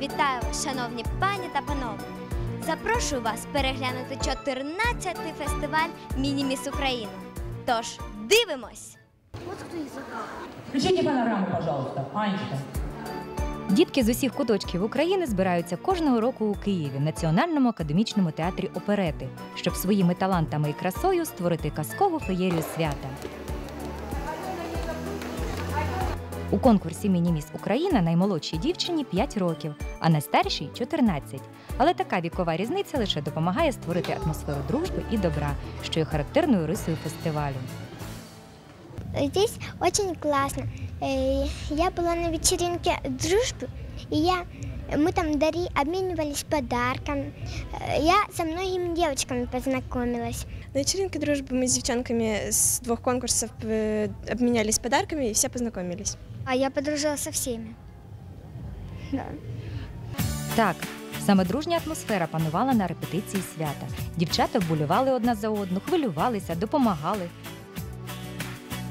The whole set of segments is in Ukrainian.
Вітаю шановні пані та панове! Запрошую вас переглянути 14-й фестиваль Міні-Міс Україна. Тож дивимось! Включите панораму, пожалуйста. Анечка. Дітки з усіх куточків України збираються кожного року у Києві в Національному академічному театрі оперети, щоб своїми талантами і красою створити казкову феєрію свята. У конкурсі Мініміс Україна наймолодшій дівчині 5 років, а найстаршій 14. Але така вікова різниця лише допомагає створити атмосферу дружби і добра, що є характерною рисою фестивалю. Здесь очень классно. Э, Я была на вечеринке дружбы, и я, мы там дари, обменивались подарком. Э, Я со многими девочками познакомилась. На вечеринке дружбы мы с девчонками с двух конкурсов э, обменялись подарками и все познакомились. А я подружилась со всеми. Да. Так, саме дружня атмосфера панувала на репетиції свята. Дівчата вболювали одна за одну, хвилювалися, допомагали.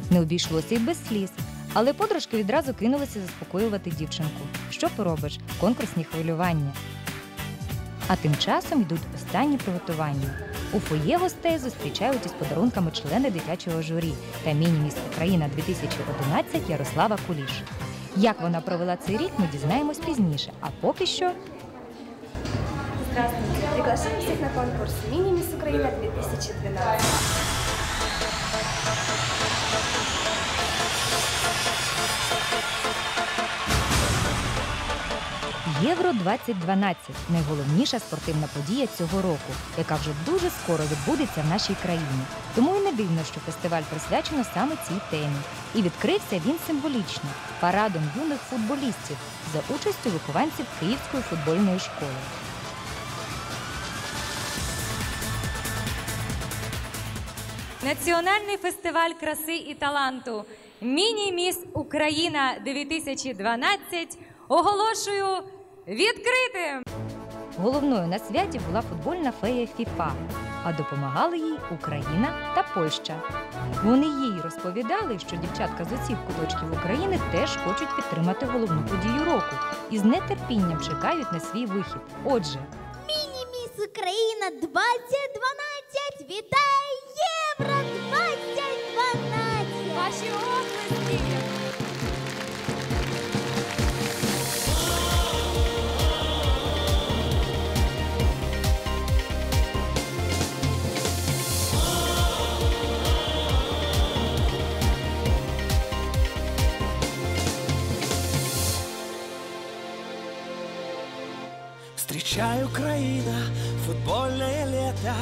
Не обійшлося й без сліз. Але подружки відразу кинулися заспокоювати дівчинку. Що поробиш? Конкурсні хвилювання. А тим часом йдуть останні приготування. У фоє гостей зустрічають із подарунками члени дитячого журі та міні-міс Україна 2011 Ярослава Куліш. Як вона провела цей рік, ми дізнаємось пізніше. А поки що Здравствуйте! Приглашаем всех на конкурс «Мини-мисс Украина 2012». Євро 2012 найголовніша спортивна подія цього року, яка вже дуже скоро відбудеться в нашій країні. Тому і не дивно, що фестиваль присвячено саме цій темі. І відкрився він символічно парадом юних футболістів за участю вихованців Київської футбольної школи. Національний фестиваль краси і таланту Міні-міс Україна 2012 оголошую відкритим. Головною на святі була футбольна фея ФІФА, а допомагали їй Україна та Польща. Вони їй розповідали, що дівчатка з усіх куточків України теж хочуть підтримати головну подію року і з нетерпінням чекають на свій вихід. Отже, Міні-Міс Україна 2012! Вітає Євро Встречай, Украина, футбольное лето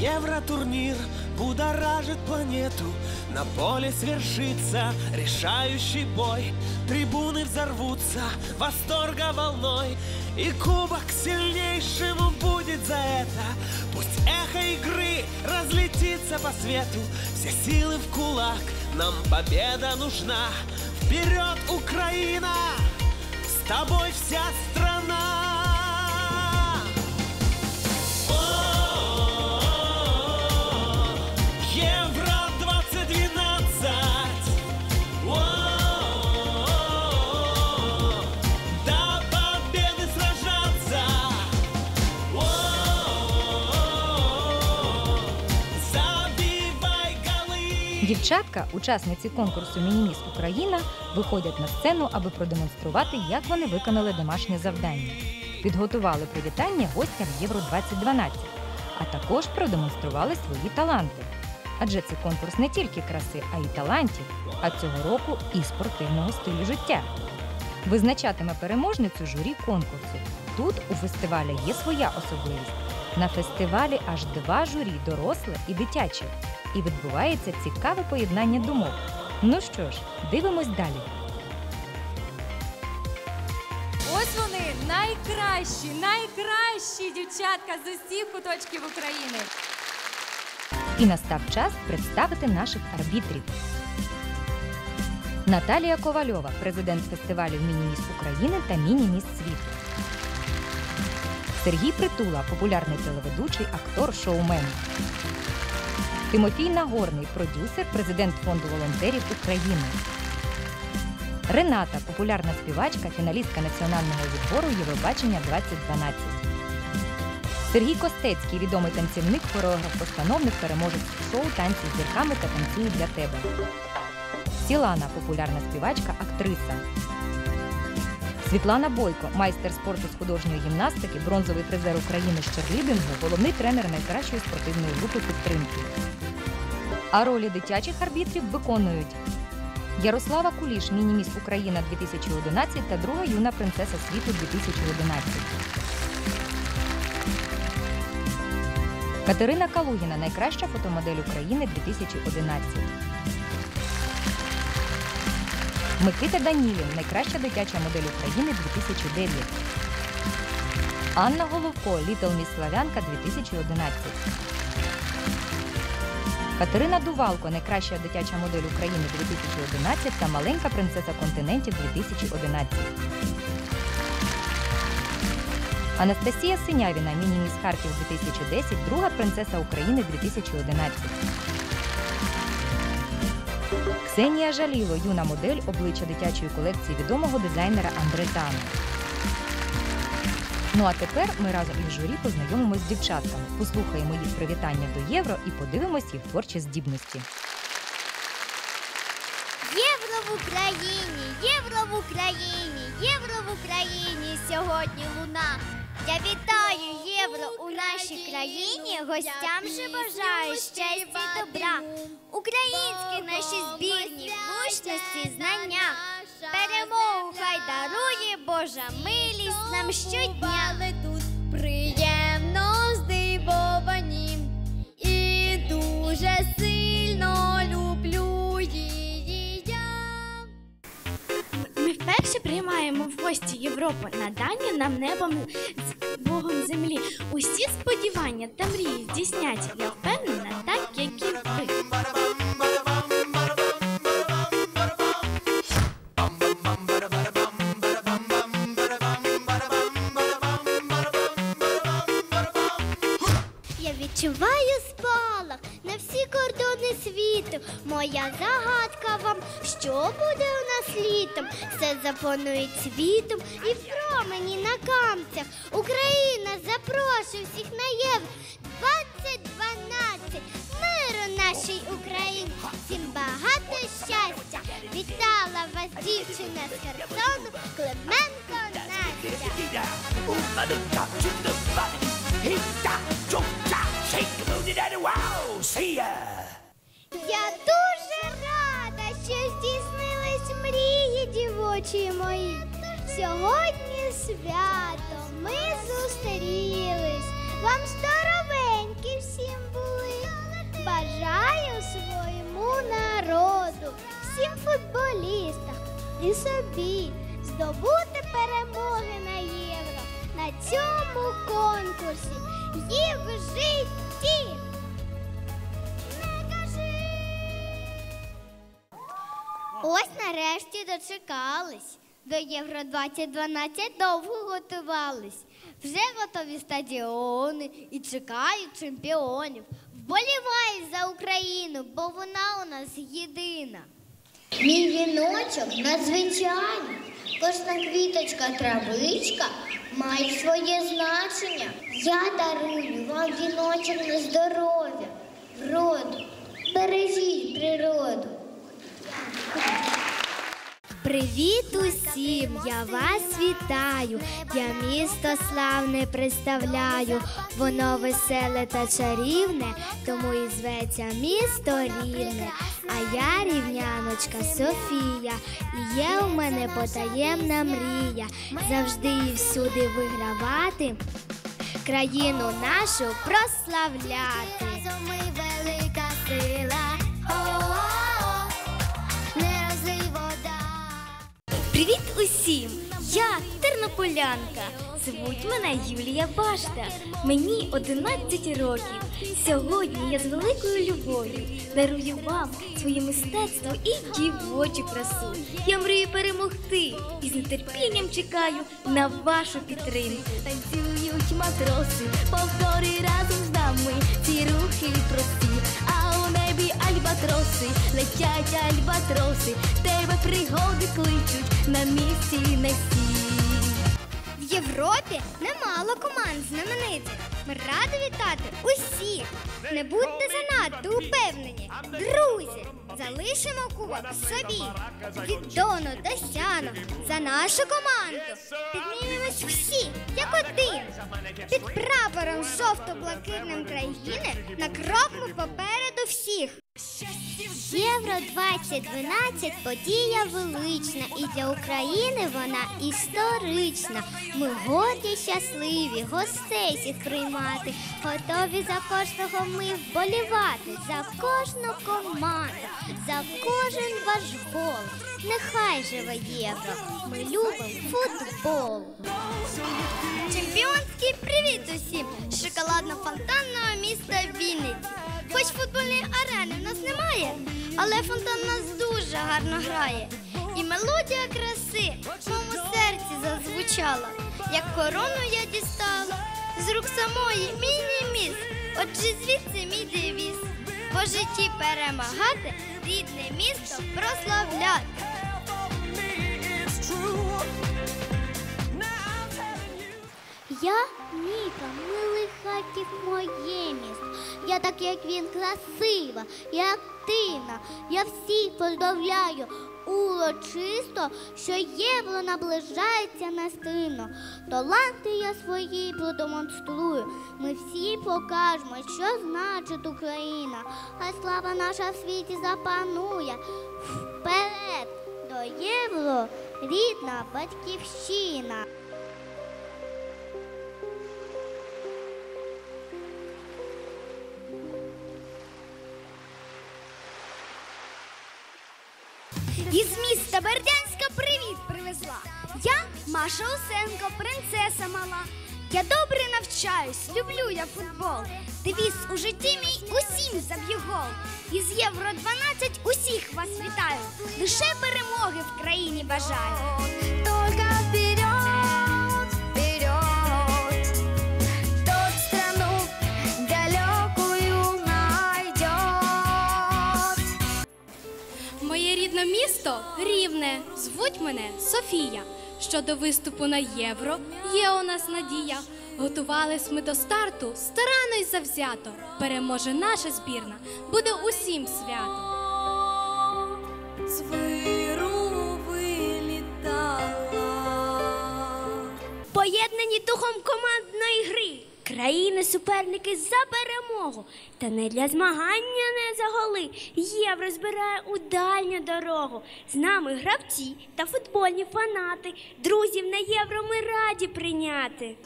Евротурнир будоражит планету На поле свершится решающий бой Трибуны взорвутся восторга волной И кубок сильнейшему будет за это Пусть эхо игры разлетится по свету Все силы в кулак, нам победа нужна Вперед, Украина! С тобой вся страна! Дівчатка, учасниці конкурсу Мініміс Україна, виходять на сцену, аби продемонструвати, як вони виконали домашнє завдання. Підготували привітання гостям Євро 2012, а також продемонстрували свої таланти. Адже це конкурс не тільки краси, а й талантів, а цього року і спортивного стилю життя. Визначатиме переможницю журі конкурсу. Тут у фестивалі є своя особливість. На фестивалі аж два журі доросле і дитяче. І відбувається цікаве поєднання думок. Ну що ж, дивимось далі. Ось вони найкращі, найкращі дівчатка з усіх куточків України. І настав час представити наших арбітрів. Наталія Ковальова, президент фестивалю Міні-міс України та Міні-міс світу. Сергій Притула, популярний телеведучий, актор, шоумен. Тимофій Нагорний, продюсер, президент фонду волонтерів України. Рената, популярна співачка, фіналістка національного відбору Євробачення 2012. Сергій Костецький, відомий танцівник, хореограф, постановник, переможець шоу танці з зірками та танцюю для тебе. Сілана, популярна співачка, актриса. Світлана Бойко, майстер спорту з художньої гімнастики, бронзовий призер України з черлідингу, головний тренер найкращої спортивної групи підтримки. А ролі дитячих арбітрів виконують Ярослава Куліш, міні-міс Україна 2011 та друга юна принцеса світу 2011. Катерина Калугіна, найкраща фотомодель України 2011. Микита Данілін, найкраща дитяча модель України 2009. Анна Головко, Літл Міс Славянка 2011. Катерина Дувалко, найкраща дитяча модель України 2011 та маленька принцеса континентів 2011. Анастасія Синявіна, міні-міс Харків 2010, друга принцеса України 2011. Ксенія Жаліло, юна модель обличчя дитячої колекції відомого дизайнера Андрезана. Ну а тепер ми разом із журі познайомимось з дівчатками, послухаємо їх привітання до євро і подивимось їх творчі здібності. Євро в Україні, євро в Україні, євро в Україні сьогодні луна. Я вітаю євро у нашій країні. Гостям же бажаю щастя і добра. Українські наші збірні, влучності, знання. Перемогу хай дарує Божа милість нам щодня. тут приємно здивовані і дуже сильно люблю її я. Ми вперше приймаємо в гості Європу на дані нам небом Богом землі. Усі сподівання та мрії здійсняться. Я впевнена, так як і ви. Я відчуваю спалах на всі кордони світу. Моя загадка вам, що буде у нас літом? Все запланує світом і в промені на камцях. Україна запрошує всіх на євро 2012. Миру нашій Україні, всім багато щастя. Вітала вас дівчина з Херсону, Клименко Настя. Я дуже рада, що здійснились мрії дівочі мої. Сьогодні свято ми зустрілись. Вам здоровенькі всім були. Бажаю своєму народу, всім футболістам і собі здобути перемоги на євро на цьому конкурсі і в кажи. Ось нарешті дочекались. До Євро 2012 довго готувались. Вже готові стадіони і чекають чемпіонів. Вболівають за Україну, бо вона у нас єдина. Мій віночок надзвичайний. Кожна квіточка, травичка має своє значення. Я дарую вам віночок на здоров'я, вроду. Бережіть природу. Привіт усім! Я вас вітаю. Я місто славне представляю. Воно веселе та чарівне, тому і зветься місто рівне. А я рівняночка Софія. І є у мене потаємна мрія завжди і всюди вигравати, країну нашу прославляти. Разом ми велика сила. Привіт усім! Я тернополянка. Звуть мене Юлія Башта. Мені 11 років. Сьогодні я з великою любов'ю дарую вам своє мистецтво і дівочу красу. Я мрію перемогти і з нетерпінням чекаю на вашу підтримку. Танцюють матроси, повтори разом з нами ці рухи прості, у небі альбатроси, летять альбатроси, тебе пригоди кличуть на місці не всі. В Європі немало команд знаменитих. Ми раді вітати усіх. Не будьте занадто упевнені. Друзі, залишимо кубок собі. Від Дону до Сяну за нашу команду. Піднімемось всі, як один. Під прапором жовто-блакитним країни на крок попереду всіх. Євро 2012 подія велична, і для України вона історична. Ми горді, щасливі, гостей всіх приймати, готові за кожного ми вболівати, за кожну команду, за кожен ваш гол. Нехай живе євро. Ми любимо футбол. Чемпіонський привіт усім! Шоколадно-фонтанного міста Вінниці. Хоч футбольної арени в нас немає, але фонтан нас дуже гарно грає. І мелодія краси в моєму серці зазвучала. Як корону я дістала з рук самої міні-міс. Отже, звідси мій девіз. По житті перемагати, рідне місто прославляти. Я Ніка, милий хатів моє місто. Я так, як він, красива і активна. Я всіх поздравляю урочисто, що євро наближається нестримно. Таланти я свої продемонструю. Ми всі покажемо, що значить Україна. а слава наша в світі запанує. Вперед до євро, рідна батьківщина. Із міста Бердянська привіт привезла. Я Маша Усенко, принцеса мала. Я добре навчаюсь, люблю я футбол. Девіз у житті мій усім заб'ю гол. Із Євро 12 усіх вас вітаю. Лише перемоги в країні бажаю. Місто рівне. Звуть мене Софія. Щодо виступу на євро є у нас надія. Готувались ми до старту старано й завзято. Переможе наша збірна, буде усім свято. Поєднані духом командної гри. Країни-суперники за перемогу. Та не для змагання, не за голи. Євро збирає у дальню дорогу. З нами гравці та футбольні фанати. Друзів на євро ми раді прийняти.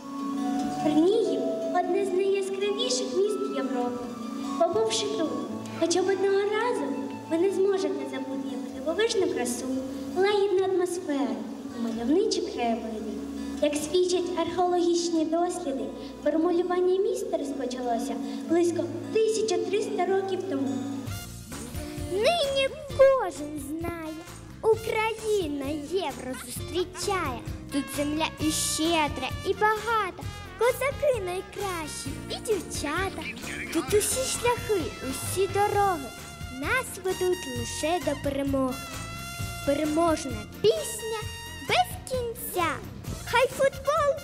Чернігів одне з найяскравіших міст Європи. Побувши тут, хоча б одного разу, ви не зможете забути його дивовижну красу, лагідну атмосферу, мальовничі краєвиди. Як свідчать археологічні досліди, формулювання міста розпочалося близько 1300 років тому. Нині кожен знає, Україна євро зустрічає. Тут земля і щедра, і багата, козаки найкращі, і дівчата. Тут усі шляхи, усі дороги нас ведуть лише до перемоги. Переможна пісня без кінця. Хай футбол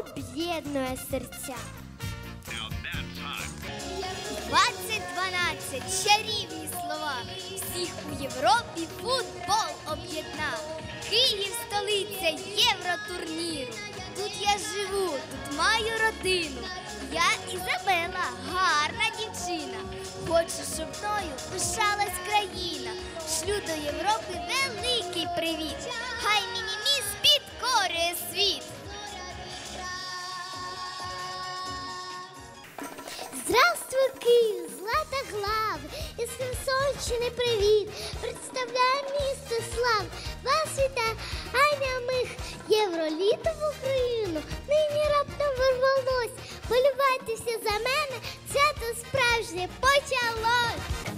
об'єднує серця. 2012 чарівні слова. Всіх у Європі футбол об'єднав. Київ столиця євротурніру. Тут я живу, тут маю родину. Я Ізабела, гарна дівчина. Хочу, щоб мною пишалась країна. Шлю до Європи великий привіт. Хай підкорює світ. Здравствуй, Київ, злата глава, із Херсонщини привіт. Представляю місто слав. Вас вітає Аня Мих, Євро Україну! Нині раптом вирвалось. Полювайтеся за мене, свято справжнє почалось.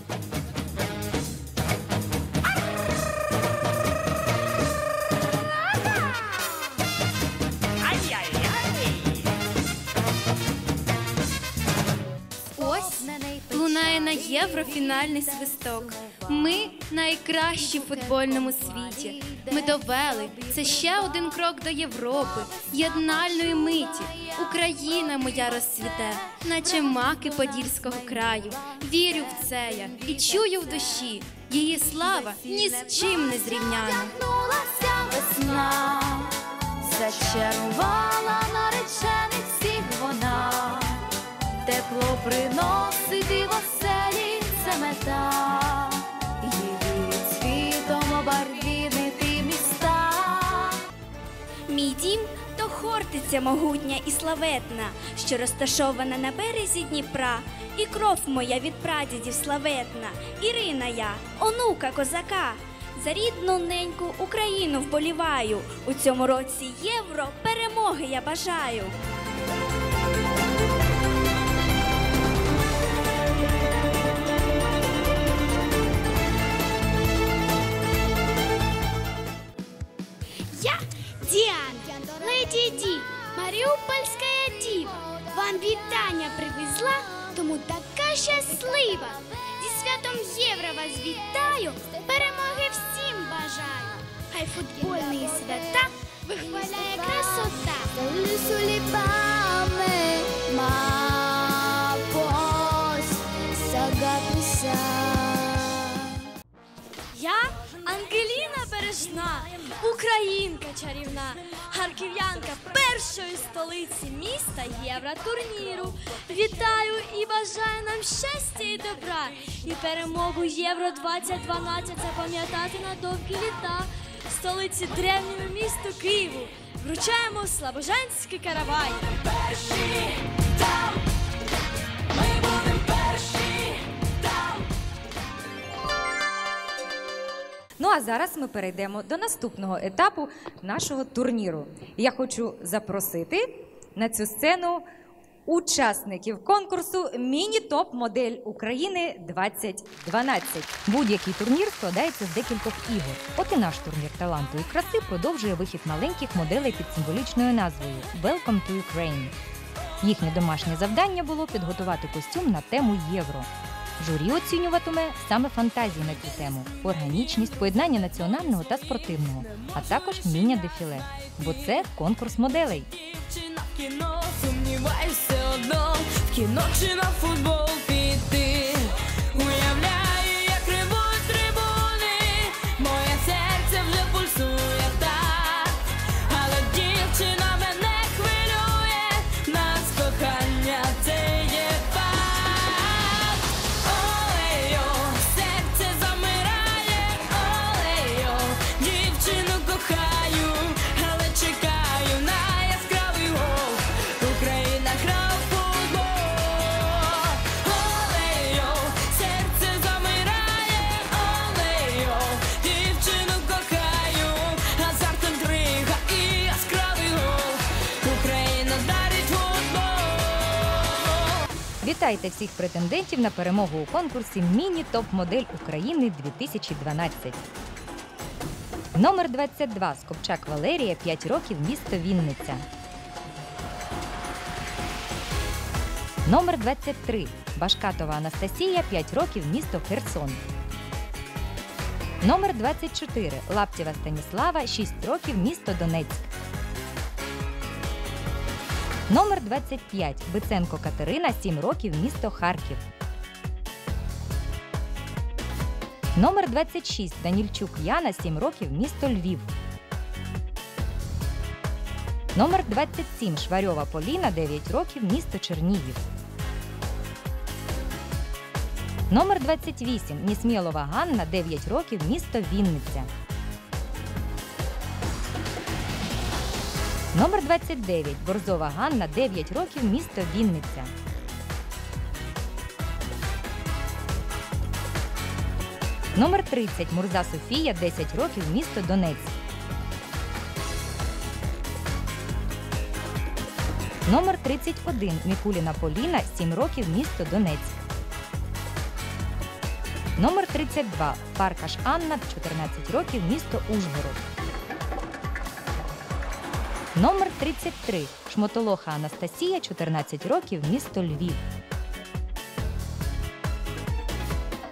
Лунає на євро фінальний свисток. Ми найкращі в футбольному світі. Ми довели це ще один крок до Європи, єднальної миті. Україна моя розцвіте, наче маки Подільського краю. Вірю в це я і чую в душі. Її слава ні з чим не зрівняна. Весна, зачарувала наречених всіх вона, тепло приносить і в оселі це мета, її цвітом обарвінити міста. Мій дім то хортиця могутня і славетна, що розташована на березі Дніпра, і кров моя від прадідів славетна, Ірина я, онука козака. За рідну неньку Україну вболіваю. У цьому році євро перемоги я бажаю. Вітання привезла, тому така щаслива. Зі святом євро вас вітаю, перемоги всім бажаю. Хай футбольні свята вихваляє красота. Українка чарівна, харків'янка першої столиці міста Євротурніру. Вітаю і бажаю нам щастя і добра, і перемогу Євро 2012 запам'ятати на довгі літа. В столиці древньому місту Києву вручаємо Слобожанський каравай. Ну а зараз ми перейдемо до наступного етапу нашого турніру. Я хочу запросити на цю сцену учасників конкурсу Міні-топ модель України 2012. Будь-який турнір складається з декількох ігор. От і наш турнір таланту і краси продовжує вихід маленьких моделей під символічною назвою Welcome to Ukraine. Їхнє домашнє завдання було підготувати костюм на тему євро. Журі оцінюватиме саме фантазії на цю тему, органічність, поєднання національного та спортивного, а також вміння дефіле. Бо це конкурс моделей. Чи на кіно сумніваюся одно, в кіно чи на футбол Вітайте всіх претендентів на перемогу у конкурсі Міні-топ-модель України 2012. Номер 22 Скопчак Валерія 5 років місто Вінниця. Номер 23 Башкатова Анастасія 5 років місто Херсон. Номер 24 Лаптєва Станіслава 6 років місто Донецьк. Номер 25 Биценко Катерина 7 років місто Харків. Номер 26 Данільчук Яна 7 років місто Львів. Номер 27 Шварьова Поліна 9 років місто Чернігів. Номер 28 Нісмєлова Ганна 9 років місто Вінниця. Номер 29 Борзова Ганна 9 років місто Вінниця. Номер 30 Мурза Софія 10 років місто Донецьк. Номер 31 Мікуліна Поліна 7 років місто Донецьк. Номер 32 Фаркаш Анна 14 років місто Ужгород. Номер 33 Шмотолоха Анастасія 14 років місто Львів.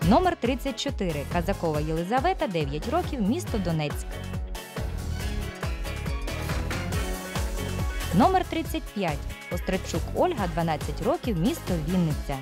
Номер 34 Казакова Єлизавета 9 років місто Донецьк. Номер 35 Острачук Ольга 12 років місто Вінниця.